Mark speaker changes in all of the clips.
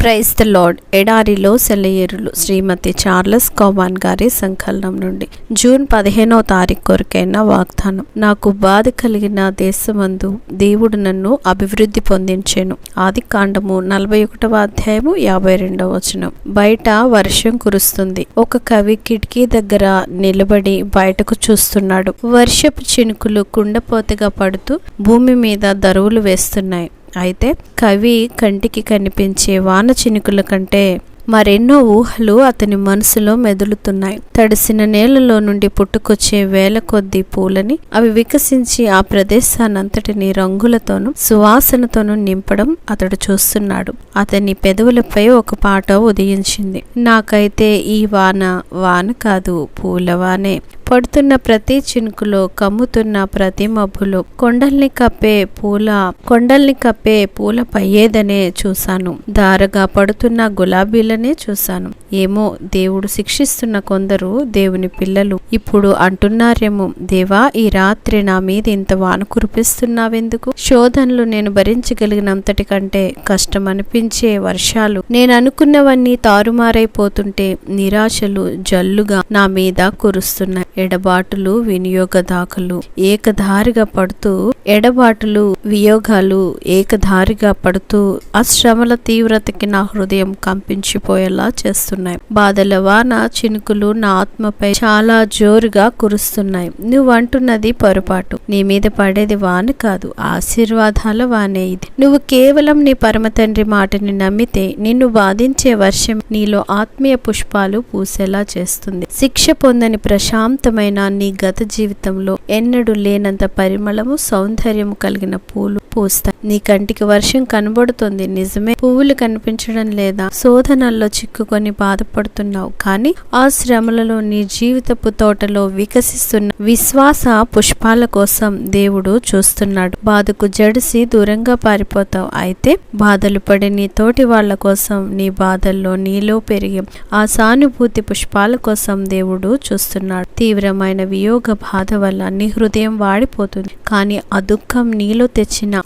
Speaker 1: Praise the lord. ఎడారిలో సెలయేరులు. శ్రీమతి Charles కౌమాన్ గారి సంకలనం నుండి. జూన్ పదిహేనవ తారీఖు కొరకైన వాగ్దానం. నాకు బాధ కలిగిన దేశమందు దేవుడు నన్ను అభివృద్ధి పొందించాను. ఆది కాండము నలభై ఒకటవ అధ్యాయము యాభై రెండవ వచనం. బయట వర్షం కురుస్తుంది. ఒక కవి కిటికీ దగ్గర నిలబడి బయటకు చూస్తున్నాడు. వర్షపు చినుకులు కుండపోతగా పడుతూ భూమి మీద దరువులు వేస్తున్నాయి. అయితే కవి కంటికి కనిపించే వాన చినుకుల కంటే మరెన్నో ఊహలు అతని మనసులో మెదులుతున్నాయి. తడిసిన నేలలో నుండి పుట్టుకొచ్చే వేల కొద్ది పూలని అవి వికసించి ఆ ప్రదేశానంతటిని రంగులతోనూ సువాసనతోనూ నింపడం అతడు చూస్తున్నాడు. అతని పెదవులపై ఒక పాట ఉదయించింది. నాకైతే ఈ వాన వాన కాదు పూలవానే పడుతున్న ప్రతి చినుకులో కమ్ముతున్న ప్రతి మబ్బులో కొండల్ని కప్పే పూల కొండల్ని కప్పే పూల పయ్యేదనే చూశాను. దారగా పడుతున్న గులాబీలనే చూశాను. ఏమో దేవుడు శిక్షిస్తున్న కొందరు దేవుని పిల్లలు. ఇప్పుడు అంటున్నారేమో దేవా ఈ రాత్రి నా మీద ఇంత వాన కురిపిస్తున్నావెందుకు? శోధనలు నేను భరించగలిగినంతటి కంటే కష్టం అనిపించే వర్షాలు. నేను అనుకున్నవన్నీ తారుమారైపోతుంటే నిరాశలు జల్లుగా నా మీద కురుస్తున్నాయి. ఎడబాటులు వినియోగదాకులు ఏకధారిగా పడుతూ ఎడబాటులు వియోగాలు ఏకధారిగా పడుతూ ఆ శ్రమల తీవ్రతకి నా హృదయం కంపించిపోయేలా చేస్తున్నాయి. బాధల వాన చినుకులు నా ఆత్మపై చాలా జోరుగా కురుస్తున్నాయి. నువ్వు అంటున్నది పొరపాటు. నీ మీద పడేది వాన కాదు ఆశీర్వాదాల వానే ఇది. నువ్వు కేవలం నీ పరమ తండ్రి మాటని నమ్మితే నిన్ను బాధించే వర్షం నీలో ఆత్మీయ పుష్పాలు పూసేలా చేస్తుంది. శిక్ష పొందని ప్రశాంత అద్భుతమైన నీ గత జీవితంలో ఎన్నడూ లేనంత పరిమళము సౌందర్యము కలిగిన పూలు పూస్తాయి. నీ కంటికి వర్షం కనబడుతుంది. నిజమే. పువ్వులు కనిపించడం లేదా శోధనల్లో చిక్కుకొని బాధపడుతున్నావు. కానీ ఆ శ్రమలలో నీ జీవితపు తోటలో వికసిస్తున్న విశ్వాస పుష్పాల కోసం దేవుడు చూస్తున్నాడు. బాధకు జడిసి దూరంగా పారిపోతావు. అయితే బాధలు పడే నీ తోటి వాళ్ళ కోసం నీ బాధల్లో నీలో పెరిగి ఆ సానుభూతి పుష్పాల కోసం దేవుడు చూస్తున్నాడు. తీవ్రమైన వియోగ బాధ వల్ల నీ హృదయం వాడిపోతుంది. కానీ ఆ దుఃఖం నీలో తెచ్చిన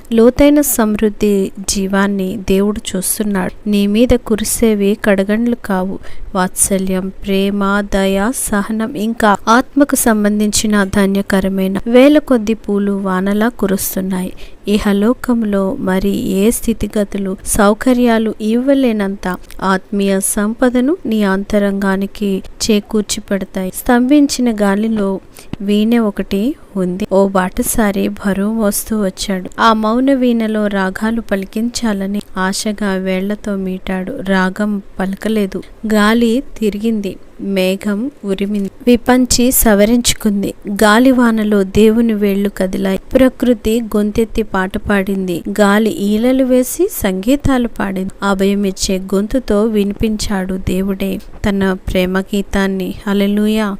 Speaker 1: లోతైన సమృద్ధి జీవాన్ని దేవుడు చూస్తున్నాడు. నీ మీద కురిసేవి కడగండ్లు కావు. వాత్సల్యం ప్రేమ దయ సహనం ఇంకా ఆత్మకు సంబంధించిన ధాన్యకరమైన వేల కొద్ది పూలు వానలా కురుస్తున్నాయి. ఇహలోకంలో మరి ఏ స్థితిగతులు సౌకర్యాలు ఇవ్వలేనంత ఆత్మీయ సంపదను నీ అంతరంగానికి చేకూర్చి పెడతాయి స్తంభించిన గాలిలో వీణె ఒకటి ఉంది. ఓ బాటసారి బరువు మోస్తూ వచ్చాడు. ఆ మౌన వీణలో రాగాలు పలికించాలని ఆశగా వేళ్ళతో మీటాడు. రాగం పలకలేదు. గాలి తిరిగింది. మేఘం ఉరిమింది. విపంచి సవరించుకుంది. గాలివానలో దేవుని వేళ్ళు కదిలాయి. ప్రకృతి గొంతెత్తి పాట పాడింది. గాలి ఈలలు వేసి సంగీతాలు పాడింది. అభయమిచ్చే గొంతుతో వినిపించాడు దేవుడే తన ప్రేమ గీతాన్ని అలెలుయా